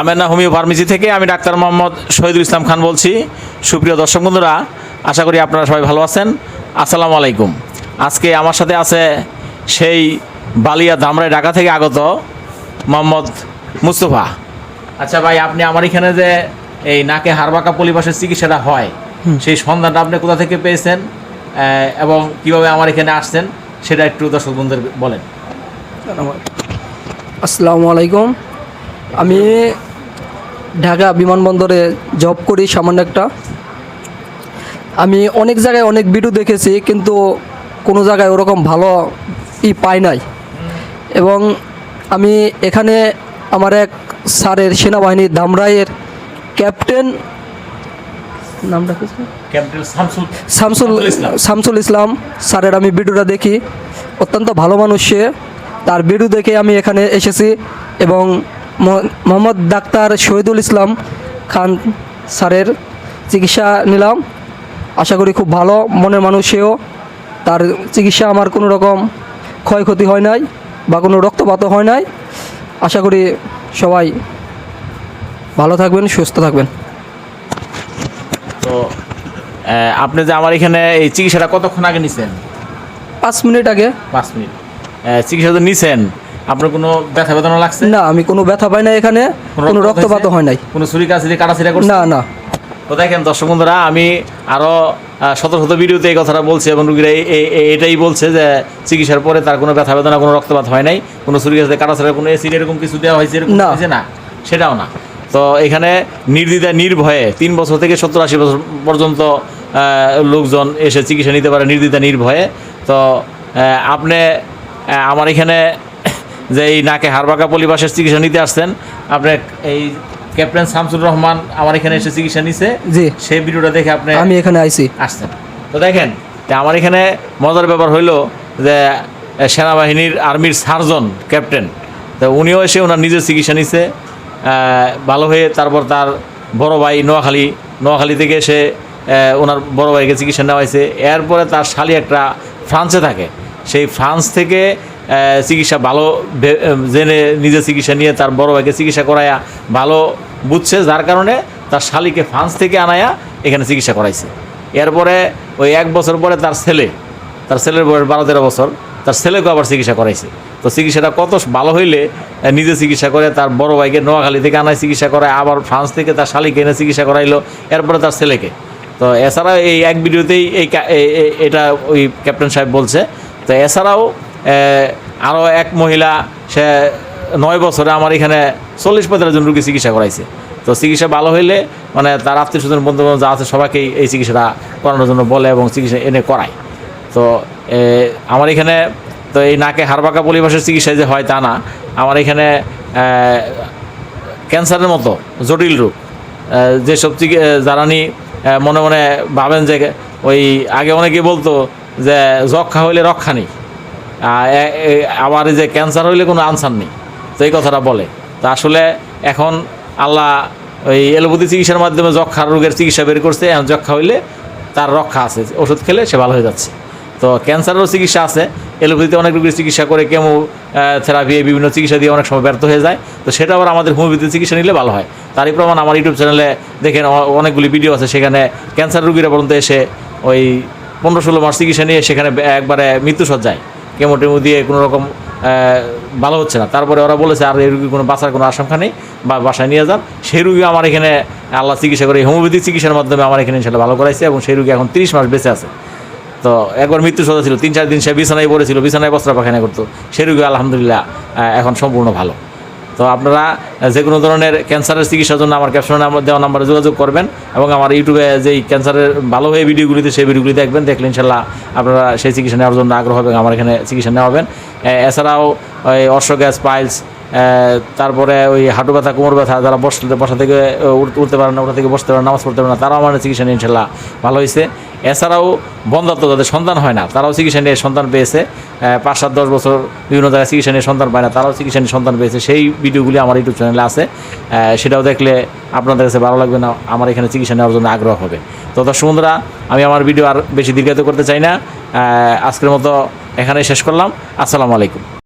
Amena homeo pharmacy থেকে আমি doctor Mohammad Shahidul Islam Khan বলছি। সুপ্রিয় দর্শক বন্ধুরা আশা করি আপনারা সবাই ভালো আছেন। আসসালামু আলাইকুম। আজকে আমার সাথে আছে সেই বালিয়া ধামরাই ঢাকা থেকে আগত মোহাম্মদ মুস্তফা। আচ্ছা ভাই আপনি আমার এখানে যে এই নাকে হারবাকা পলিবাসের চিকিৎসাটা হয় সেই সন্ধানটা আপনি কোথা থেকে পেয়েছেন এবং কীভাবে আমার এখানে আসছেন সেটা একটু দর্শক বন্ধুদের বলেন। আসসালামু আলাইকুম। আমি ঢাকা বিমানবন্দরে জব করি সামান্য একটা আমি অনেক জায়গায় অনেক ভিডিও দেখেছি কিন্তু কোনো জায়গায় ওরকম ভালো ই পাই নাই এবং আমি এখানে আমার এক স্যারের সেনাবাহিনীর ধামরাইয়ের ক্যাপ্টেন নামটা কি? শামসুল শামসুল ইসলাম। স্যারের আমি ভিডিওটা দেখি অত্যন্ত ভালো মানুষ সে তার ভিডিও দেখে আমি এখানে এসেছি এবং মোহাম্মদ ডাক্তার শহীদুল ইসলাম খান স্যারের চিকিৎসা নিলাম। আশা করি খুব ভালো মনের মানুষেও তার চিকিৎসা আমার কোনো রকম ক্ষয়ক্ষতি হয় নাই বা কোনো রক্তপাতও হয় নাই। আশা করি সবাই ভালো থাকবেন সুস্থ থাকবেন। তো আপনি যে আমার এখানে এই চিকিৎসাটা কতক্ষণ আগে নিছেন? পাঁচ মিনিট আগে। পাঁচ মিনিট। চিকিৎসা তো নিছেন। আপনার কোনো ব্যথা বেদনা লাগছে? না আমি কোনো ব্যথা পাই না এখানে কোনো রক্তপাত হয় নাই। কোনো ছুরি কাছে কাটাছিটা করছে? না না। তো দেখেন দর্শক বন্ধুরা আমি আরও শত শত ভিডিওতে এই কথাটা বলছি এবং রুগীরা এটাই বলছে যে চিকিৎসার পরে তার কোনো ব্যথা বেদনা কোনো রক্তপাত হয় নাই কোনো ছুরি কাছে কাটাছাড়া কোনো এসিড এরকম কিছু দেওয়া হয়েছে এরকম না। সেটাও না। তো এখানে নির্দ্বিধায় নির্ভয়ে তিন বছর থেকে সত্তর আশি বছর পর্যন্ত লোকজন এসে চিকিৎসা নিতে পারে নির্দ্বিধা নির্ভয়ে। তো আপনি আমার এখানে যে এই নাকে হারবাকা পলিবাসের চিকিৎসা নিতে আসছেন আপনি এই ক্যাপ্টেন শামসুর রহমান আমার এখানে এসে চিকিৎসা নিছে। জি। সেই ভিডিওটা দেখে আপনি আমি এখানে আইছি। আসছেন। তো দেখেন আমার এখানে মজার ব্যাপার হইল যে সেনাবাহিনীর আর্মির সার্জন ক্যাপ্টেন তো উনিও এসে ওনার নিজের চিকিৎসা নিছে। ভালো হয়ে তারপর তার বড় ভাই নোয়াখালী নোয়াখালী থেকে এসে ওনার বড় ভাইকে চিকিৎসা নেওয়া হয়েছে। এরপরে তার শালি একটা ফ্রান্সে থাকে। সেই ফ্রান্স থেকে চিকিৎসা ভালো জেনে নিজে চিকিৎসা নিয়ে তার বড় ভাইকে চিকিৎসা করায়া ভালো বুঝছে, যার কারণে তার শালিকে ফ্রান্স থেকে আনায়া এখানে চিকিৎসা করাইছে। এরপরে ওই এক বছর পরে তার ছেলে, তার ছেলের বয়স বারো তেরো বছর, তার ছেলেকে আবার চিকিৎসা করাইছে। তো চিকিৎসাটা কত ভালো হইলে নিজে চিকিৎসা করে তার বড় ভাইকে নোয়াখালী থেকে আনায় চিকিৎসা করায়, আবার ফ্রান্স থেকে তার শালিকে এনে চিকিৎসা করাইলো, এরপরে তার ছেলেকে। তো এছাড়া এই এক ভিডিওতেই এই এটা ওই ক্যাপ্টেন সাহেব বলছে, তো এছাড়াও আরও এক মহিলা, সে নয় বছরে আমার এখানে চল্লিশ পঁয়তাল্লিশ জন রুগী চিকিৎসা করাইছে। তো চিকিৎসা ভালো হইলে মানে তার আত্মীয় স্বজন বন্ধু যা আছে, সবাইকেই এই চিকিৎসাটা করানোর জন্য বলে এবং চিকিৎসা এনে করায়। তো আমার এখানে, তো এই নাকে হারবাকা পরিবেশের চিকিৎসা যে হয় তা না। আমার এখানে ক্যান্সারের মতো জটিল রোগ। যেসব যারা নি মনে মনে ভাবেন যে ওই আগে অনেকে বলতো যে যক্ষা হইলে রক্ষা নেই। আবার এই যে ক্যান্সার হইলে কোনো আনসার নেই। তো এই কথাটা বলে। তো আসলে এখন আল্লাহ ওই এলোপ্যাথি চিকিৎসার মাধ্যমে যক্ষার রোগের চিকিৎসা বের করছে। এখন যক্ষা হইলে তার রক্ষা আছে, ওষুধ খেলে সে ভালো হয়ে যাচ্ছে। তো ক্যান্সারেরও চিকিৎসা আছে এলোপ্যাথিতে অনেক রোগীর চিকিৎসা করে কেমো থেরাপি বিভিন্ন চিকিৎসা দিয়ে অনেক সময় ব্যর্থ হয়ে যায়। তো সেটা আবার আমাদের হোমিওপ্যাথি চিকিৎসা নিলে ভালো হয়। তারই প্রমাণ আমার ইউটিউব চ্যানেলে দেখেন অনেকগুলি ভিডিও আছে। সেখানে ক্যান্সার রোগীরা পর্যন্ত এসে ওই পনেরো ষোলো মাস চিকিৎসা নিয়ে সেখানে একবারে মৃত্যু সজ্জায় কেমো টেমো দিয়ে কোনো রকম ভালো হচ্ছে না। তারপরে ওরা বলেছে, আর এই রুগী কোনো বাঁচার কোনো আশঙ্কা নেই, বা বাসায় নিয়ে যান। সেই রুগী আমার এখানে, আল্লাহ চিকিৎসা করে হোমিওপ্যাথি চিকিৎসার মাধ্যমে আমার এখানে সেটা ভালো করাইছে এবং সেই রুগী এখন তিরিশ মাস বেঁচে আছে। তো একবার মৃত্যু সদা ছিল, তিন চার দিন সে বিছানায় পড়েছিল, বিছানায় বস্ত্র পাখানা করতো। সেই রুগী আলহামদুলিল্লাহ এখন সম্পূর্ণ ভালো। তো আপনারা যে কোনো ধরনের ক্যান্সারের চিকিৎসার জন্য আমার ক্যাপশনে নাম্বার দেওয়া নাম্বারে যোগাযোগ করবেন এবং আমার ইউটিউবে যেই ক্যান্সারের ভালো হয়ে ভিডিওগুলিতে সেই ভিডিওগুলি দেখবেন। দেখলে ইনশাল্লাহ আপনারা সেই চিকিৎসা নেওয়ার জন্য আগ্রহ হবে আমার এখানে চিকিৎসা নেওয়া হবেন এছাড়াও ওই অর্শ গ্যাস পাইলস তারপরে ওই হাঁটু ব্যথা, কোমর ব্যথা যারা বসতে বসা থেকে উঠ- উঠতে পারে না ওটা থেকে বসতে পারে নামাজ পড়তে পারে না, তারাও আমার চিকিৎসা নিয়ে ইনশাল্লাহ ভালো হয়েছে এছাড়াও বন্ধাত্ম যাদের সন্তান হয় না, তারাও চিকিৎসা নিয়ে সন্তান পেয়েছে। পাঁচ সাত দশ বছর বিভিন্ন জায়গায় চিকিৎসা নিয়ে সন্তান পায় না, তারাও চিকিৎসা নিয়ে সন্তান পেয়েছে। সেই ভিডিওগুলি আমার ইউটিউব চ্যানেলে আছে। সেটাও দেখলে আপনাদের কাছে ভালো লাগবে না, আমার এখানে চিকিৎসা নেওয়ার জন্য আগ্রহ হবে। তো দর্শক বন্ধুরা, আমি আমার ভিডিও আর বেশি দীর্ঘায়িত করতে চাই না। আজকের মতো এখানেই শেষ করলাম। আসসালামু আলাইকুম।